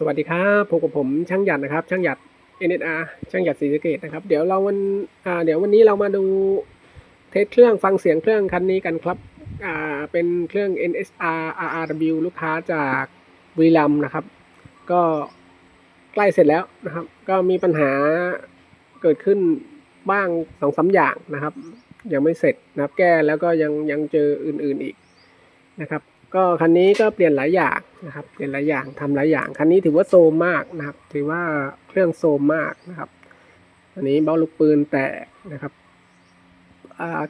สวัสดีครับพบกับผมช่างหยัดนะครับ ช่างหยัด NSR ช่างหยัดศรีสเกดนะครับ เดี๋ยวเราวันอ่าเดี๋ยววันนี้เรามาดูเทสเครื่องฟังเสียงเครื่องคันนี้กันครับอ่าเป็นเครื่อง NSR RRW ลูกค้าจากบุรีรัมนะครับ ก็ใกล้เสร็จแล้วนะครับ ก็มีปัญหาเกิดขึ้นบ้างสองสาอย่างนะครับ ยังไม่เสร็จนะครับ แก้แล้วก็ยังยังเจออื่นๆอีกนะครับ ก็คันนี้ก็เปลี่ยนหลายอย่างนะครับเปลี่ยนหลายอย่างทำหลายอย่างคันนี้ถือว่าโซมมากนะครับ ถือว่าเครื่องโซมมากนะครับอันนี้เบ้าลูกปืนแตกนะครับ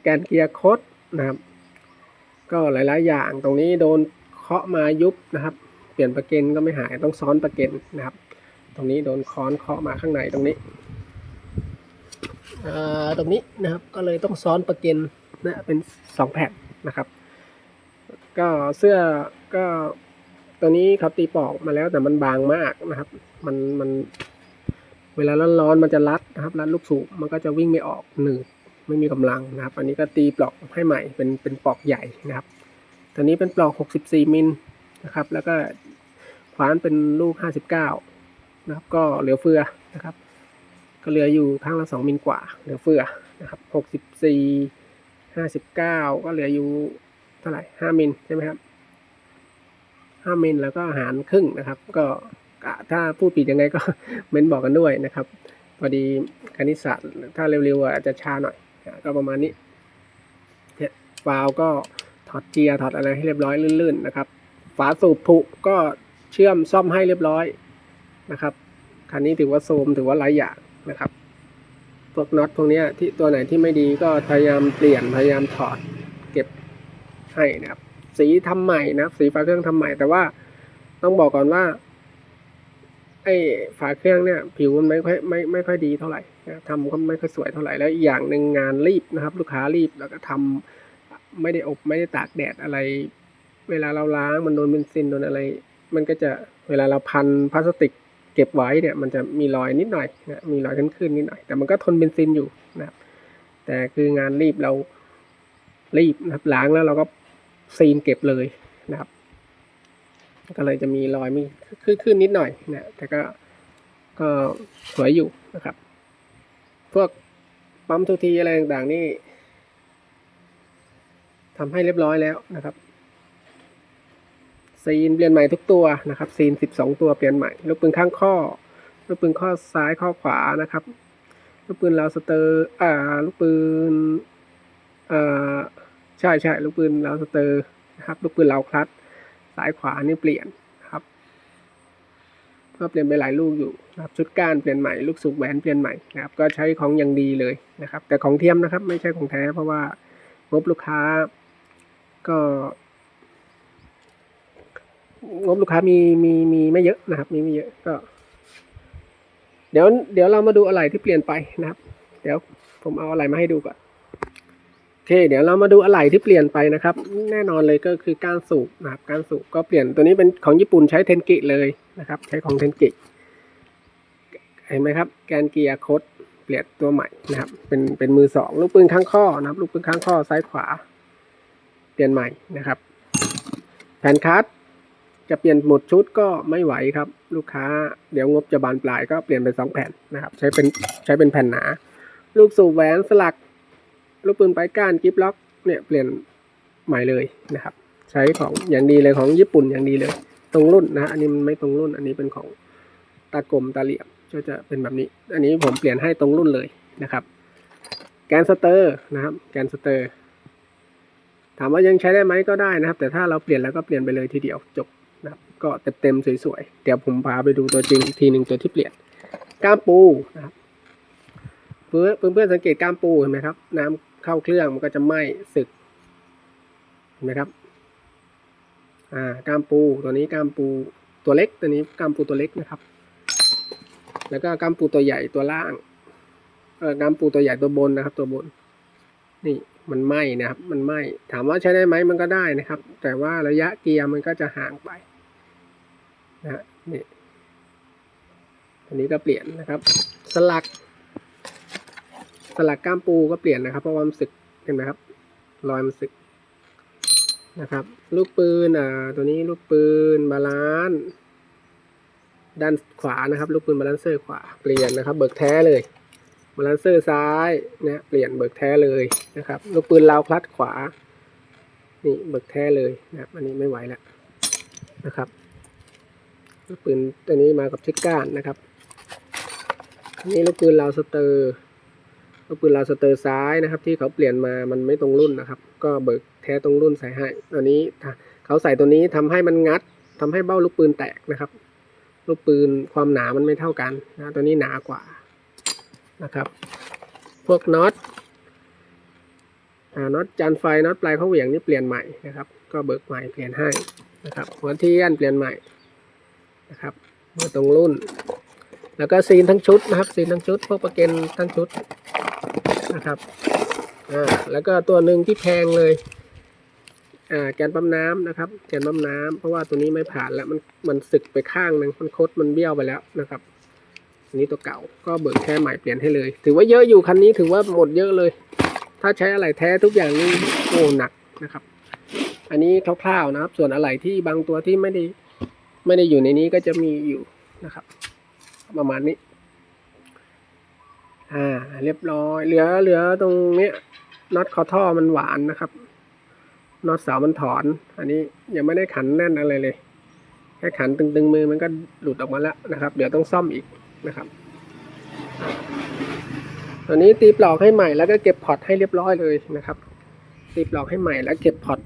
แกนเกียร์คดนะครับ ก็หลาย ๆ อย่างตรงนี้โดนเคาะมายุบนะครับ เปลี่ยนประเก็นก็ไม่หายต้องซ้อนประเก็นนะครับ ตรงนี้โดนค้อนเคาะมาข้างในตรงนี้ตรงนี้นะครับก็เลยต้องซ้อนประเก็นนะเป็นสองแผ่นนะครับ ก็เสื้อก็ตัวนี้เขาตีปอกมาแล้วแต่มันบางมากนะครับ มันมันเวลาร้อนๆมันจะรัดนะครับ รัดลูกสูบมันก็จะวิ่งไม่ออกหนืดไม่มีกำลังนะครับ อันนี้ก็ตีปลอกให้ใหม่เป็นเป็นปลอกใหญ่นะครับ ตัวนี้เป็นปลอก 64 มิลนะครับ แล้วก็ขวานเป็นลูก 59 นะครับ ก็เหลือเฟือนะครับ ก็เหลืออยู่ข้างละ 2 มิลกว่า เหลือเฟือนะครับ 64 59 ก็เหลืออยู่ เท่าไหร่ห้ามิลใช่ไหมครับห้ามิลแล้วก็หารครึ่งนะครับ ก็กะถ้าพูดผิดยังไงก็เม้นบอกกันด้วยนะครับ พอดีคณิตศาสตร์ถ้าเร็วๆอาจจะช้าหน่อย ก็ประมาณนี้เนี่ยวาล์วก็ถอดเจียร์ถอดอะไรให้เรียบร้อยลื่นๆนะครับ ฝาสูบผุก็เชื่อมซ่อมให้เรียบร้อยนะครับคันนี้ถือว่าโซมถือว่าหลายอย่างนะครับพวกน็อตพวกนี้ที่ตัวไหนที่ไม่ดีก็พยายามเปลี่ยนพยายามถอดเก็บ ให้นะครับ สีทำใหม่นะครับ สีฝาเครื่องทำใหม่ แต่ว่าต้องบอกก่อนว่าไอ้ฝาเครื่องเนี่ย ผิวมันไม่ค่อยไม่ไม่ค่อยดีเท่าไหร่นะทำก็ไม่ค่อยสวยเท่าไหร่แล้วอีกอย่างหนึ่งงานรีบนะครับ ลูกค้ารีบแล้วก็ทำไม่ได้อบไม่ได้ตากแดดอะไร เวลาเราล้างมันโดนเบนซินโดนอะไร มันก็จะเวลาเราพันพลาสติกเก็บไว้เนี่ย มันจะมีรอยนิดหน่อยนะมีรอยขึ้นๆนิดหน่อย แต่มันก็ทนเบนซินอยู่นะครับแต่คืองานรีบเรารีบนะครับล้างแล้วเราก็ ซีนเก็บเลยนะครับ ก็เลยจะมีรอยมีขึ้นขึ้นนิดหน่อยนะแต่ก็ก็สวยอยู่นะครับ พวกปั๊มทุกทีอะไรต่างๆนี่ทำให้เรียบร้อยแล้วนะครับซีนเปลี่ยนใหม่ทุกตัวนะครับซีนสิบสองตัวเปลี่ยนใหม่ลูกปืนข้างข้อลูกปืนข้อซ้ายข้อขวานะครับ ลูกปืนลาวสเตอร์ อ่า ลูกปืนอ่า ใช่ใช่ลูกปืนลาสเตอร์นะครับลูกปืนลาคลัตซ้ายขวานี่เปลี่ยนครับก็เปลี่ยนไปหลายลูกอยู่นะครับชุดก้านเปลี่ยนใหม่ลูกสูบแหวนเปลี่ยนใหม่นะครับก็ใช้ของอย่างดีเลยนะครับ แต่ของเทียมนะครับ ไม่ใช่ของแท้เพราะว่างบลูกค้า ก็งบลูกค้ามีมีมีไม่เยอะนะครับ มีไม่เยอะก็ เดี๋ยวเดี๋ยวเรามาดูอะไรที่เปลี่ยนไปนะครับ เดี๋ยวผมเอาอะไรมาให้ดูก่อน เคเดี๋ยวเรามาดูอะไหล่ที่เปลี่ยนไปนะครับ แน่นอนเลยก็คือการสูบนะครับการสูบก็เปลี่ยนตัวนี้เป็นของญี่ปุ่นใช้เทนกิเลยนะครับ ใช้ของเทนกิเห็นไหมครับ แกนเกียร์คดเปลี่ยนตัวใหม่นะครับ เป็นเป็นมือสองลูกปืนข้างข้อนะครับ ลูกปืนข้างข้อซ้ายขวา เปลี่ยนใหม่นะครับ แผ่นคัสจะเปลี่ยนหมดชุดก็ไม่ไหวครับ ลูกค้าเดี๋ยวงบจะบานปลายก็เปลี่ยนเป็นสองแผ่นนะครับ ใช้เป็นใช้เป็นแผ่นหนา ลูกสูบแหวนสลัก ลูกปืนไปก้านกิฟล็อกเนี่ยเปลี่ยนใหม่เลยนะครับ ใช้ของอย่างดีเลยของญี่ปุ่นอย่างดีเลย ตรงรุ่นนะอันนี้มันไม่ตรงรุ่นอันนี้เป็นของตากลมตาเหลี่ยมก็จะเป็นแบบนี้ อันนี้ผมเปลี่ยนให้ตรงรุ่นเลยนะครับ แกนสเตอร์นะครับ แกนสเตอร์ ถามว่ายังใช้ได้ไหมก็ได้นะครับ แต่ถ้าเราเปลี่ยนแล้วก็เปลี่ยนไปเลยทีเดียวจบนะครับ ก็เต็มๆสวยๆ เดี๋ยวผมพาไปดูตัวจริงทีหนึ่งตัวที่เปลี่ยนก้ามปูนะครับเพื่อนเพื่อนๆสังเกตก้ามปูเห็นไหมครับ น้ำ เข้าเครื่องมันก็จะไหม้สึกเห็นไหมครับ อ่าก้ามปูตัวนี้ก้ามปูตัวเล็กตัวนี้ก้ามปูตัวเล็กนะครับ แล้วก็ก้ามปูตัวใหญ่ตัวล่างเออก้ามปูตัวใหญ่ตัวบนนะครับ ตัวบน นี่มันไหม้นะครับ มันไหม้ถามว่าใช้ได้ไหมมันก็ได้นะครับ แต่ว่าระยะเกียร์มันก็จะห่างไปนะฮะนี่อันนี้ก็เปลี่ยนนะครับ สลัก สลักก้ามปูก็เปลี่ยนนะครับ เพราะว่ามันสึกเห็นไหมครับรอยมันสึกนะครับ ลูกปืนอ่าตัวนี้ลูกปืนบาลานซ์ด้านขวานะครับ ลูกปืนบาลานเซอร์ขวาเปลี่ยนนะครับ เบิกแท้เลยบาลานเซอร์ซ้ายนะเปลี่ยนเบิกแท้เลยนะครับ ลูกปืนลาวคลัดขวา นี่เบิกแท้เลยนะครับอันนี้ไม่ไหวแล้วนะครับลูกปืนตัวนี้มากับเช็คก้านนะครับนนี้ลูกปืนลาวสเตอร์ กปืนลาวสเตอร์ซ้ายนะครับ ที่เขาเปลี่ยนมามันไม่ตรงรุ่นนะครับ ก็เบิกแท้ตรงรุ่นใส่ให้ตัวนี้เขาใส่ตัวนี้ทำให้มันงัดทำให้เบ้าลูกปืนแตกนะครับ ลูกปืนความหนามันไม่เท่ากันนะตัวนี้หนากว่านะครับ พวกน็อตน็อตจานไฟน็อตปลายเข้าเหวี่ยงนี่เปลี่ยนใหม่นะครับ ก็เบิกใหม่เปลี่ยนให้นะครับหัวเทียนเปลี่ยนใหม่นะครับเมื่อตรงรุ่น แล้วก็ซีนทั้งชุดนะครับซีนทั้งชุดพวกประเกนทั้งชุดนะครับอ่าแล้วก็ตัวหนึ่งที่แพงเลยอ่าแกนปั๊มน้ำนะครับ แกนปั๊มน้ำเพราะว่าตัวนี้ไม่ผ่านแล้วมันมันสึกไปข้างหนึ่งมันคดมันเบี้ยวไปแล้วนะครับอันนี้ตัวเก่าก็เบิกแค่ใหม่เปลี่ยนให้เลย ถือว่าเยอะอยู่คันนี้ถือว่าหมดเยอะเลย ถ้าใช้อะไรแท้ทุกอย่างนี่โอ้หนักนะครับ อันนี้คร่าวๆนะครับ ส่วนอะไรที่บางตัวที่ไม่ได้ไม่ได้อยู่ในนี้ก็จะมีอยู่นะครับ ประมาณนี้ อ่า เรียบร้อย เหลือเหลือตรงเนี้ยน็อตคอท่อมันหวานนะครับน็อตเสามันถอน อันนี้ยังไม่ได้ขันแน่นอะไรเลย แค่ขันตึงๆมือมันก็หลุดออกมาแล้วนะครับ เดี๋ยวต้องซ่อมอีกนะครับตอนนี้ตีปลอกให้ใหม่แล้วก็เก็บพอร์ตให้เรียบร้อยเลยนะครับ ตีปลอกให้ใหม่แล้วเก็บพอร์ต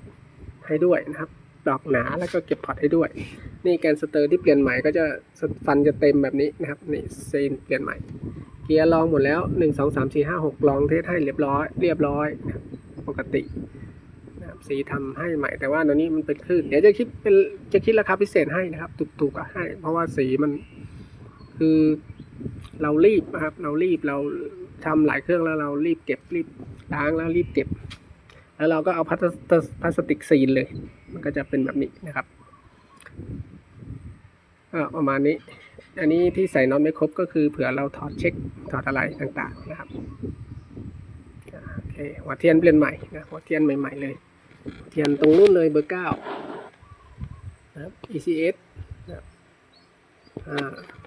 ให้ด้วยนะครับ ปลอกหนาแล้วก็เก็บพอร์ตให้ด้วย นี่แกนสเตอร์ที่เปลี่ยนใหม่ก็จะฟันจะเต็มแบบนี้นะครับนี่เซนเปลี่ยนใหม่ เกียร์ลองหมดแล้วหนึ่งสองสามสี่ห้าหกลองเทสให้เรียบร้อย เรียบร้อยปกตินะครับสีทำให้ใหม่แต่ว่าตอนนี้มันเป็นคลื่นเดี๋ยวจะคิดเป็นจะคิดราคาพิเศษให้นะครับถูกๆก็ให้ เพราะว่าสีมันคือเรารีบนะครับ เรารีบเราทำหลายเครื่องแล้วเรารีบเก็บรีบล้างแล้วรีบเก็บ แล้วเราก็เอาพลาสติกซีนเลย มันก็จะเป็นแบบนี้นะครับประมาณนี้ อันนี้ที่ใส่น็อตไม่ครบก็คือเผื่อเราถอดเช็คถอดอะไรต่างๆนะครับโอเคหัวเทียนเปลี่ยนใหม่นะหัวเทียนใหม่ๆเลยเทียนตรงรุ่นเลยเบอร์เก้านะครับ ECS นะ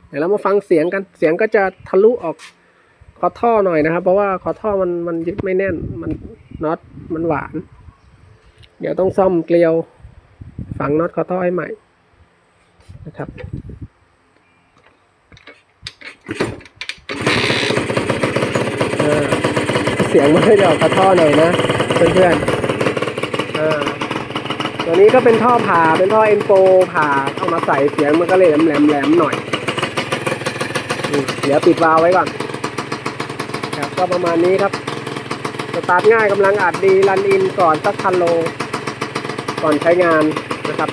เดี๋ยวเรามาฟังเสียงกัน เสียงก็จะทะลุออกคอท่อหน่อยนะครับ เพราะว่าคอท่อมันมันยึดไม่แน่น มันน็อตมันหวาน เดี๋ยวต้องซ่อมเกลียว ฝังน็อตคอท่อให้ใหม่นะครับเสียงมันให้ดอกกระท่อหน่อยนะเพื่อนๆตัวนี้ก็เป็นท่อผ่าเป็นท่อเอ็นโฟผ่าเอามาใส่เสียงมันก็เลยแหลมๆแหลมหน่อยเดี๋ยวปิดวาล์วไว้ก่อนครับก็ประมาณนี้ครับสตาร์ทง่ายกำลังอัดดีรันอินก่อนสักพันโล ก่อนใช้งาน นะครับ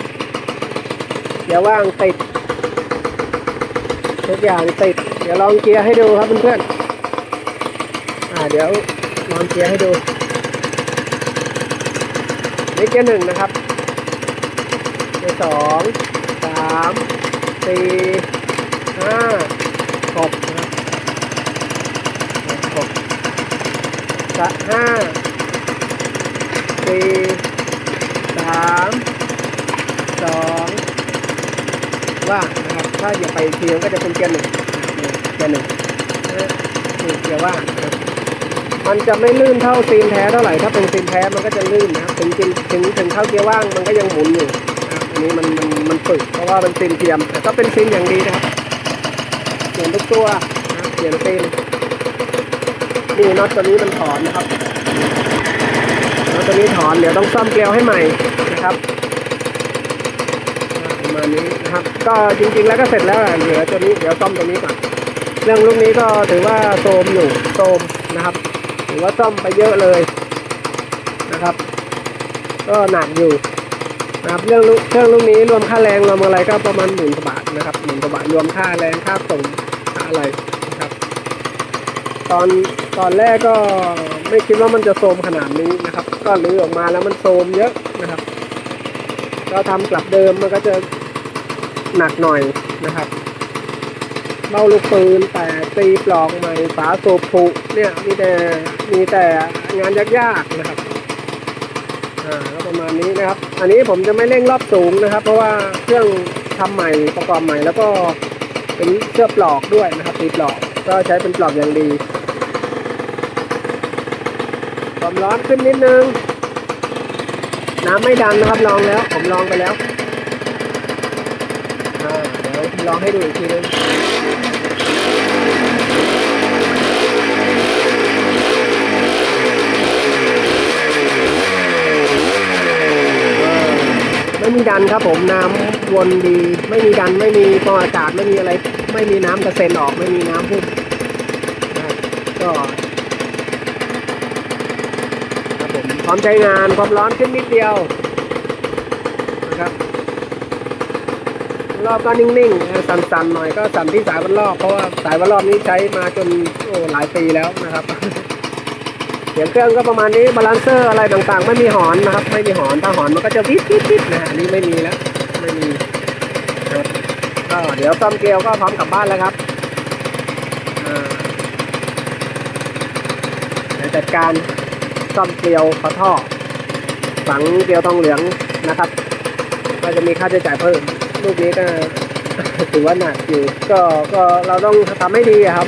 เดี๋ยวว่างติดทุกอย่างติด เดี๋ยวลองเกียร์ให้ดูครับเพื่อนๆอ่าเดี๋ยวลองเกียร์ให้ดูนี่เกียร์หนึ่งนะครับเกียร์สองสามสี่ห้าหกนะหกสะห้าสี่สาม สองว่างนะครับ ถ้าอย่าไปเทียงก็จะเป็นเกียร์หนึ่งเกียร์หนึ่งนี่เกียร์ว่างนะครับมันจะไม่ลื่นเท่าซีนแท้เท่าไหร่ถ้าเป็นซีนแท้มันก็จะลื่นนะครับถึงถึงถึงถึงเข้าเกียร์ว่างมันก็ยังหมุนอยู่นะอันนี้มันมันมันฝึกเพราะว่ามันซีนเทียม แต่ก็เป็นซีนอย่างดีนะครับเปลี่ยนทุกตัวนะเปลี่ยนซีนนี่น็อตตัวนี้มันถอนนะครับน็อตตัวนี้ถอนเดี๋ยวต้องซ่อมเกลียวให้ใหม่นะครับ มาณนี้นะครับ ก็จริงๆแล้วก็เสร็จแล้วอะเหลือตัวนี้เดี๋ยวซ่อมตัวนี้ก่อนเรื่องลูกนี้ก็ถือว่าโทมอยู่โทมนะครับถือว่าซ่อมไปเยอะเลยนะครับ ก็หนักอยู่นะครับเรื่องลูกเครื่องลูกนี้รวมค่าแรงรวมอะไรก็ประมาณหมื่นกว่าบาทนะครับหมื่นกว่าบาทรวมค่าแรงค่าส่งค่าอะไรนะครับ ตอนตอนแรกก็ไม่คิดว่ามันจะโทมขนาดนี้นะครับ ก็รื้อออกมาแล้วมันโทมเยอะนะครับ ก็ทำกลับเดิมมันก็จะ หนักหน่อยนะครับเบ้าลูกปืนแต่ตีปลอกใหม่ฝาสูบผุเนี่ยมีแต่มีแต่งานยากๆนะครับอ่าก็ประมาณนี้นะครับ อันนี้ผมจะไม่เร่งรอบสูงนะครับ เพราะว่าเครื่องทำใหม่ประกอบใหม่แล้วก็เป็นเสื้อปลอกด้วยนะครับตีปลอกก็ใช้เป็นปลอกอย่างดีความร้อนขึ้นนิดนึงน้ำไม่ดันนะครับลองแล้ว ผมลองไปแล้ว ลองให้ดูอีกทีนึงไม่มีดันครับผมน้ำวนดี ไม่มีดันไม่มีฟองอากาศไม่มีอะไร ไม่มีน้ำกระเซ็นออกไม่มีน้ำพุ่งก็ครับผมพร้อมใช้งานความร้อนขึ้นนิดเดียวนะครับ อบก็นิ่งๆ สั่นๆหน่อยก็สั่นที่สายวัดรอบเพราะว่าสายวัดรอบนี้ใช้มาจนโอ้หลายปีแล้วนะครับ เสียงเครื่องก็ประมาณนี้บาลานเซอร์อะไรต่างๆ ไม่มีหอนนะครับ ไม่มีหอนถ้าหอนมันก็จะวิบวิบวิบนะนนี้ไม่มีแล้วไม่มีนะครับก็เดี๋ยวซ่อมเกลียวก็พร้อมกลับบ้านแล้วครับอ่าเดี๋ยวจัดการซ่อมเกลียวขอท่อฝังเกลียวทองเหลืองนะครับ ก็จะมีค่าใช้จ่ายเพิ่ม ลูกนี้ก็ถือว่าหนักอยู่ก็ก็เราต้องทำให้ดีครับ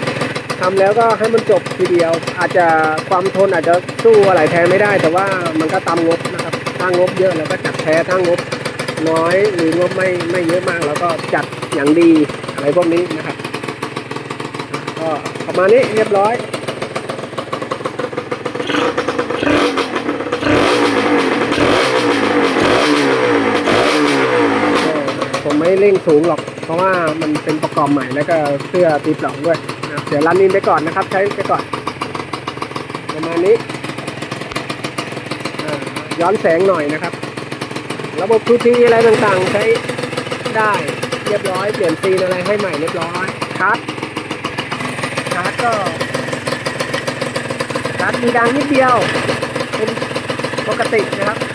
ทำแล้วก็ให้มันจบทีเดียว อาจจะความทนอาจจะสู้อะไรแทนไม่ได้ แต่ว่ามันก็ตามงบนะครับถ้างบเยอะเราก็จัดแพ้ถ้างบน้อยหรืองบไม่ไม่เยอะมากเราก็จัดอย่างดีอะไรพวกนี้นะครับก็ประมาณนี้เรียบร้อย ผมไม่เร่งสูงหรอก เพราะว่ามันเป็นประกอบใหม่แล้วก็เสื้อตีปล่องด้วยนะเดี๋ยวรันนินไปก่อนนะครับ ใช้ไปก่อนประมาณนี้ย้อนแสงหน่อยนะครับระบบทูทีอะไรต่างๆ ใช้ได้เรียบร้อย เปลี่ยนซีนอะไรให้ใหม่เรียบร้อยครับชาร์จก็ชาร์จมีดังนิดเดียว เป็นปกตินะครับ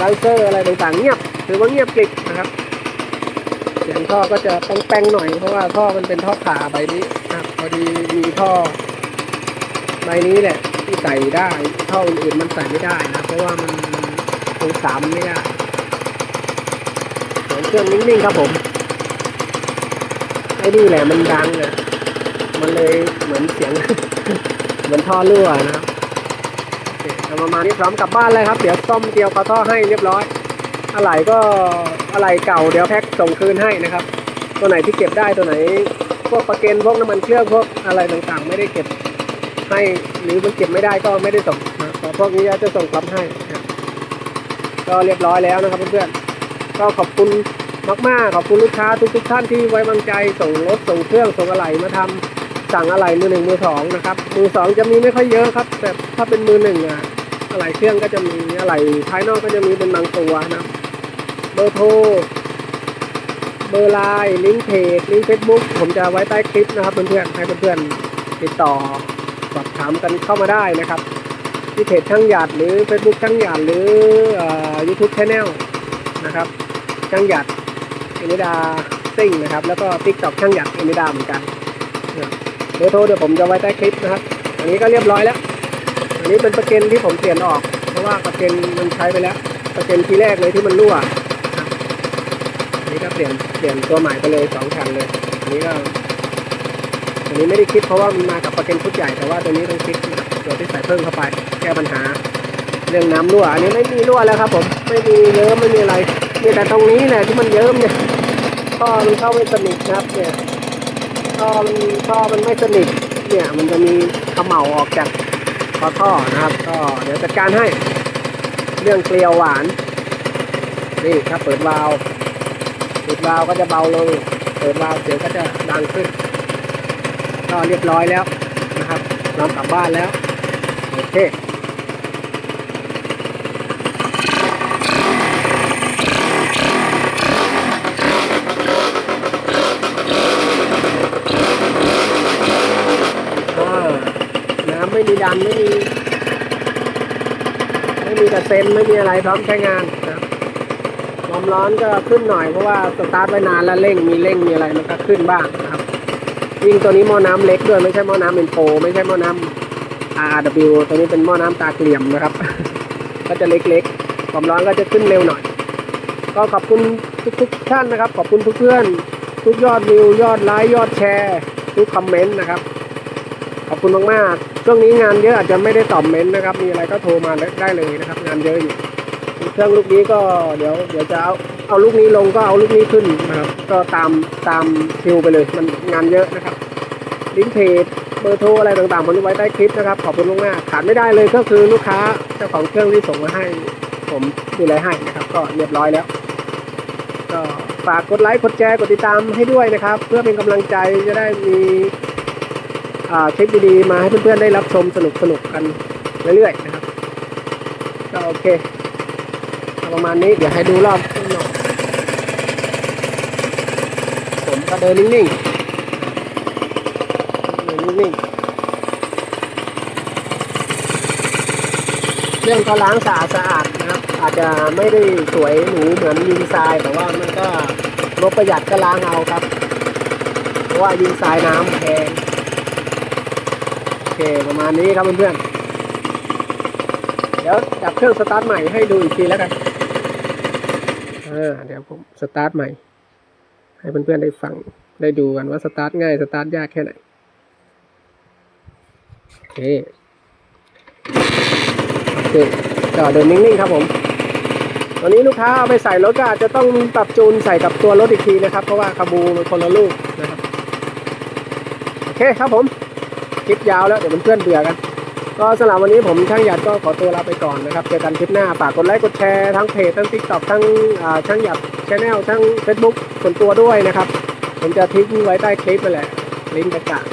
ลาเซอร์อะไรต่างๆเงียบถือว่าเงียบกริบนะครับ เสียงท่อก็จะต้องแป้งๆหน่อยเพราะว่าท่อมันเป็นท่อขาใบนี้นะครับพอดีมีท่อใบนี้แหละที่ใส่ได้ท่ออื่นๆมันใส่ไม่ได้นะเพราะว่ามันตรงสามไม่ได้เสียงเครื่องนิ่งๆครับผมไอ้นี่แหละมันดังอะมันเลยเหมือนเสียง เหมือนท่อรั่วนะครับ ประมาณนี้พร้อมกลับบ้านเลยครับ เดี๋ยวซ่อมเกียวกระท่อให้เรียบร้อยอะไรก็อะไรเก่าเดี๋ยวแพ็คส่งคืนให้นะครับ ตัวไหนที่เก็บได้ตัวไหน พวกประเกนพวกน้ำมันเครื่องพวกอะไรต่างๆ ไม่ได้เก็บให้หรือมันเก็บไม่ได้ก็ไม่ได้ส่งนะแต่พวกนี้จะส่งกลับให้นะก็เรียบร้อยแล้วนะครับเพื่อนๆก็ขอบคุณมากๆขอบคุณลูกค้าทุกๆท่านที่ไว้วางใจส่งรถส่งเครื่องส่งอะไหล่มาทำสั่งอะไหล่มือหนึ่งมือสองนะครับมือสองจะมีไม่ค่อยเยอะครับแต่ถ้าเป็นมือหนึ่งอะ อะไหล่เครื่องก็จะมีอะไหล่ภายนอกก็จะมีเป็นบางตัวนะครับเบอร์โทรเบอร์ไลน์ลิงก์เพจลิงก์เฟซบุ๊กผมจะไว้ใต้คลิปนะครับเพื่อนๆให้เพื่อนๆติดต่อสอบถามกันเข้ามาได้นะครับ ที่เพจช่างหยาดหรือ Facebook ช่างหยาดหรือยูทูบช anel นะครับช่างหยาดเอนิดาซิ่งนะครับ แล้วก็ TikTok ช่างหยาดเอนิดาเหมือนกันเบอร์โทรเดี๋ยวผมจะไว้ใต้คลิปนะครับ อันนี้ก็เรียบร้อยแล้ว นนี้เป็นประเก็นที่ผมเปลี่ยนออก เพราะว่าประเก็นมันใช้ไปแล้วประเก็นทีแรกเลยที่มันรั่วอันนี้ก็เปลี่ยนเปลี่ยนตัวใหม่ไปเลยสองคันเลย อันนี้ก็อันนี้ไม่ได้คิดเพราะว่ามันมากับประเก็นชุดใหญ่แต่ว่าตัวนี้ต้องคิดตัวที่ใส่เพิ่มเข้าไปแก้ปัญหา เรื่องน้ำรั่ว อันนี้ไม่มีรั่วแล้วครับ ผมไม่มีเยิ้มไม่มีอะไรมีแต่ตรงนี้แหละที่มันเยิ้มเนี่ยท่อมันเข้าไม่สนิทนะครับ เนี่ยท่อมันท่อมันไม่สนิทเนี่ย มันจะมีเขม่าออกจาก พอท่อนะครับ ก็เดี๋ยวจัดการให้ เรื่องเกลียวหวาน นี่ถ้าเปิดวาล์วปิดวาล์วก็จะเบาลง เปิดวาล์วเสียงก็จะดังขึ้น ก็เรียบร้อยแล้วนะครับเรากลับบ้านแล้ว โอเค อ่า น้ำไม่มีดันไม่มี ไม่มีกระเซ็นไม่มีอะไรพร้อมใช้งานนะครับความร้อนก็ขึ้นหน่อยเพราะว่าสตาร์ทไว้นานแล้วเร่งมีเร่งมีอะไรมันก็ขึ้นบ้างนะครับยิ่งตัวนี้หม้อน้ำเล็กด้วยไม่ใช่หม้อน้ำเป็นโปไม่ใช่หม้อน้ำ RW ตัวนี้เป็นหม้อน้ำตาเกลี่ยมนะครับ ก็จะเล็กๆ ความร้อนก็จะขึ้นเร็วหน่อย ก็ขอบคุณทุกทุกๆท่านนะครับ ขอบคุณทุกเพื่อนทุกยอดวิวยอดไลค์ยอดแชร์ ทุกคอมเมนต์นะครับ ขอบคุณมากๆช่วงนี้งานเยอะอาจจะไม่ได้ตอบเมนต์นะครับ มีอะไรก็โทรมาได้เลยนะครับ งานเยอะอยู่ เครื่องลูกนี้ก็เดี๋ยวเดี๋ยวจะเอาเอาลูกนี้ลงก็เอาลูกนี้ขึ้นนะครับ ก็ตามตามคิวไปเลย มันงานเยอะนะครับ ลิงก์เพจเบอร์โทรอะไรต่างๆผมไว้ใต้คลิปนะครับ ขอบคุณมากๆขาดไม่ได้เลยก็คือลูกค้าเจ้าของเครื่องที่ส่งมาให้ ผมดูแลให้นะครับ ก็เรียบร้อยแล้ว ก็ฝากกดไลค์กดแชร์กดติดตามให้ด้วยนะครับ เพื่อเป็นกำลังใจจะได้มี คลิปดีๆมาให้เพื่อนๆได้รับชมสนุกๆกันเรื่อยๆนะครับ ก็โอเคประมาณนี้เดี๋ยวให้ดูรอบข้างนอกผมก็เดินนิ่งๆเดินนิ่งๆเรื่องก็ล้างสะอาดสะอาดนะครับ อาจจะไม่ได้สวยหรูเหมือนยิงทรายแต่ว่ามันก็งบประหยัดก็ล้างเอาครับ เพราะว่ายิงทรายน้ำแพง เคประมาณนี้ครับเพื่อนๆ เดี๋ยวจับเครื่องสตาร์ทใหม่ให้ดูอีกทีแล้วกันอ่าเดี๋ยวผมสตาร์ทใหม่ ให้เพื่อนๆได้ฟังได้ดูกันว่าสตาร์ทง่ายสตาร์ทยากแค่ไหน โอเคโอเคก็เดินนิ่งๆครับผมตอนนี้ลูกค้าเอาไปใส่รถก็อาจจะต้องปรับจูนใส่กับตัวรถอีกทีนะครับ เพราะว่าคาบูมันคนละลูกนะครับ โอเคครับผม ลิปยาวแล้วเดี๋ยวเพื่อนเบื่อกัน ก็สำหรับวันนี้ผมช่างหยัดก็ขอตัวลาไปก่อนนะครับ เจอกันคลิปหน้า ฝากกดไลค์กดแชร์ทั้งเพจทั้งทิกต็อกทั้งช่างหยัดชแนลทั้ง Facebook ส่วนตัวด้วยนะครับ ผมจะทิ้งไว้ใต้คลิปไปแหละลิงก์ต่าง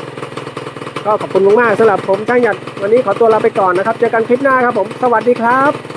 ๆก็ขอบคุณมากๆสำหรับผมช่างหยัดวันนี้ขอตัวลาไปก่อนนะครับ เจอกันคลิปหน้าครับผม สวัสดีครับ